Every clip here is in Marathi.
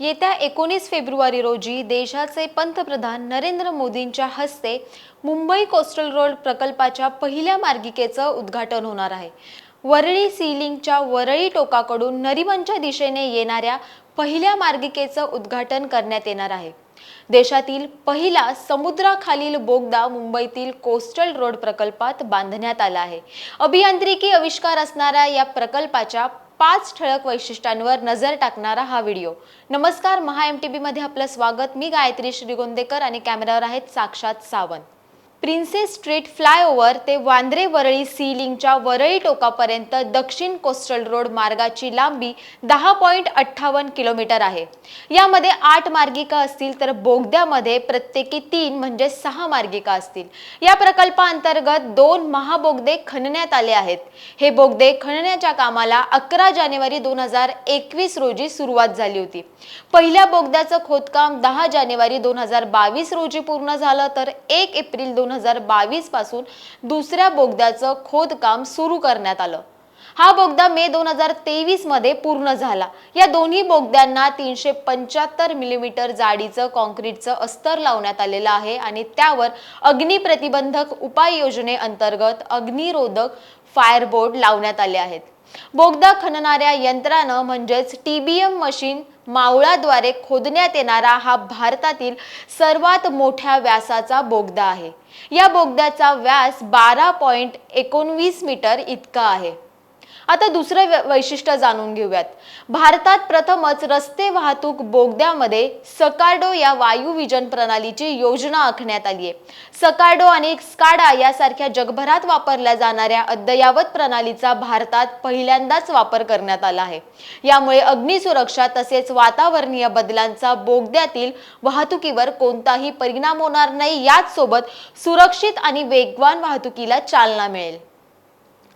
येत्या एकोणीस फेब्रुवारी रोजी देशाचे पंतप्रधान नरेंद्र मोदींच्या हस्ते मुंबई कोस्टल रोड प्रकल्पाच्या पहिल्या मार्गिकेचं उद्घाटन होणार आहे. वरळी सीलिंगच्या वरळी टोकाकडून नरिमनच्या दिशेने येणाऱ्या पहिल्या मार्गिकेचं उद्घाटन करण्यात येणार आहे. देशातील पहिला समुद्राखालील बोगदा मुंबईतील कोस्टल रोड प्रकल्पात बांधण्यात आला आहे. अभियांत्रिकी आविष्कार असणाऱ्या या प्रकल्पाच्या पाच ठळक वैशिष्ट्यांवर नजर टाकणारा हा व्हिडिओ. नमस्कार महा एम टी बीमध्ये आपलं स्वागत. मी गायत्री श्रीगोंदेकर आणि कॅमेऱ्यावर आहेत साक्षात सावंत. प्रिन्सेस स्ट्रीट फ्लायओव्हर ते वांद्रे वरळी सी लिंकच्या वरळी टोकापर्यंत दक्षिण कोस्टल रोड मार्गाची लांबी दहा पॉईंट अठ्ठावन्न किलोमीटर आहे. यामध्ये आठ मार्गिका असतील तर बोगद्यामध्ये प्रत्येकी तीन म्हणजे सहा मार्गिका असतील. या प्रकल्पाअंतर्गत दोन महाबोगदे खणण्यात आले आहेत. हे बोगदे खणण्याच्या कामाला अकरा जानेवारी दोन हजार एकवीस रोजी सुरुवात झाली होती. पहिल्या बोगद्याचं खोदकाम दहा जानेवारी दोन हजार बावीस रोजी पूर्ण झालं तर एक एप्रिल दोन हजार बावीसपासून दुसऱ्या बोगद्याचं खोदकाम सुरू करण्यात आलं. हा बोगदा मे दोन हजार तेवीसमध्ये पूर्ण झाला. या दोन्ही बोगद्यांना तीनशे पंच्याहत्तर मिलीमीटर जाडीचं कॉन्क्रीटचं अस्तर लावण्यात आलेलं आहे आणि त्यावर अग्निप्रतिबंधक उपाययोजनेअंतर्गत अग्निरोधक फायरबोर्ड लावण्यात आले आहेत. बोगदा खणणाऱ्या यंत्रानं म्हणजेच टीबीएम मशीन मावळाद्वारे खोदण्यात येणारा हा भारतातील सर्वात मोठ्या व्यासाचा बोगदा आहे. या बोगद्याचा व्यास बारा पॉइंट एकोणवीस मीटर इतका आहे. आता दुसरं वै- वैशिष्ट्य जाणून घेऊयात. भारतात प्रथमच रस्ते वाहतूक बोगद्यामध्ये सकार्डो या वायू विजन प्रणालीची योजना आखण्यात आली आहे. सकार्डो आणि स्काडा यासारख्या जगभरात वापरल्या जाणाऱ्या अद्ययावत प्रणालीचा भारतात पहिल्यांदाच वापर करण्यात आला आहे. यामुळे अग्निसुरक्षा तसेच वातावरणीय बदलांचा बोगद्यातील वाहतुकीवर कोणताही परिणाम होणार नाही याच सोबत सुरक्षित आणि वेगवान वाहतुकीला चालना मिळेल.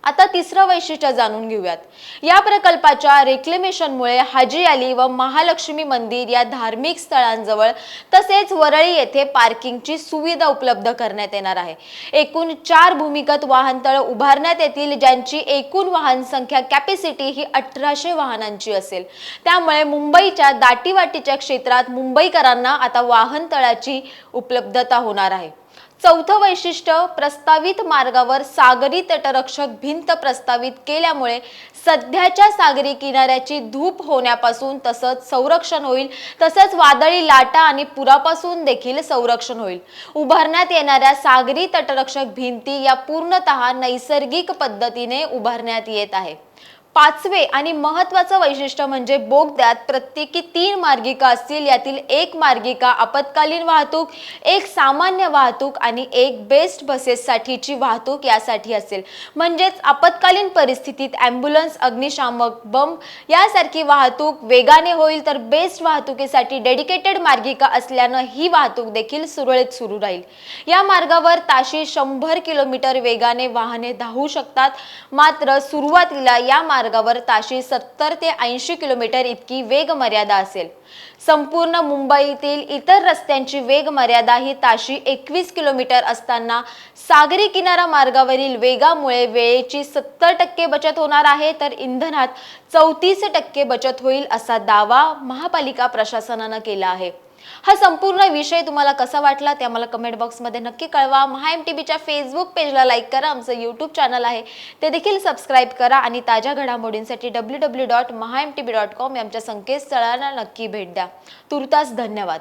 आता तिसरं वैशिष्ट्य जाणून घेऊयात. या प्रकल्पाच्या रेक्लेमेशनमुळे हाजी अली व महालक्ष्मी मंदिर या धार्मिक स्थळांजवळ तसेच वरळी येथे पार्किंगची सुविधा उपलब्ध करण्यात येणार आहे. एकूण चार भूमिगत वाहनतळ उभारण्यात येतील ज्यांची एकूण वाहन संख्या कॅपॅसिटी ही अठराशे वाहनांची असेल. त्यामुळे मुंबईच्या दाटीवाटीच्या क्षेत्रात मुंबईकरांना आता वाहनतळाची उपलब्धता होणार आहे. चौथं वैशिष्ट्य प्रस्तावित मार्गावर सागरी तटरक्षक भिंत प्रस्तावित केल्यामुळे सध्याच्या सागरी किनाऱ्याची धूप होण्यापासून तसंच संरक्षण होईल तसंच वादळी लाटा आणि पुरापासून देखील संरक्षण होईल. उभारण्यात येणाऱ्या सागरी तटरक्षक भिंती या पूर्णतः नैसर्गिक पद्धतीने उभारण्यात येत आहे. पाचवे आणि महत्वाचं वैशिष्ट्य म्हणजे बोगद्यात प्रत्येकी तीन मार्गिका असतील. यातील एक मार्गिका आपत्कालीन वाहतूक एक सामान्य वाहतूक आणि एक बेस्ट बसेससाठीची वाहतूक यासाठी असेल. म्हणजेच आपत्कालीन परिस्थितीत ॲम्ब्युलन्स अग्निशामक बंब यासारखी वाहतूक वेगाने होईल तर बेस्ट वाहतुकीसाठी डेडिकेटेड मार्गिका असल्यानं ही वाहतूक देखील सुरळीत सुरू राहील. या मार्गावर ताशी शंभर किलोमीटर वेगाने वाहने धावू शकतात. मात्र सुरुवातीला या मार्ग मार्गावर ताशी सत्तर ते ऐंशी किलोमीटर इतकी वेग मर्यादा असेल. संपूर्ण मुंबईतील इतर रस्त्यांची वेग मर्यादा ही ताशी एकवीस किलोमीटर असताना सागरी किनारा मार्गावरील वेगामुळे वेळेची सत्तर टक्के बचत होणार आहे तर इंधनात चौतीस टक्के बचत होईल असा दावा महापालिका प्रशासनानं केला आहे. हा संपूर्ण विषय तुम्हाला कसा वाटला ते आम्हाला कमेंट बॉक्समध्ये नक्की कळवा. महा एम टी बीच्या फेसबुक पेजला लाईक करा. आमचं यूट्यूब चॅनल आहे. ते देखील सबस्क्राईब करा आणि ताज्या घडामोडींसाठी W W dot Maha M T B dot com आमच्या संकेतस्थळाला नक्की भेट द्या. तुर्तास धन्यवाद.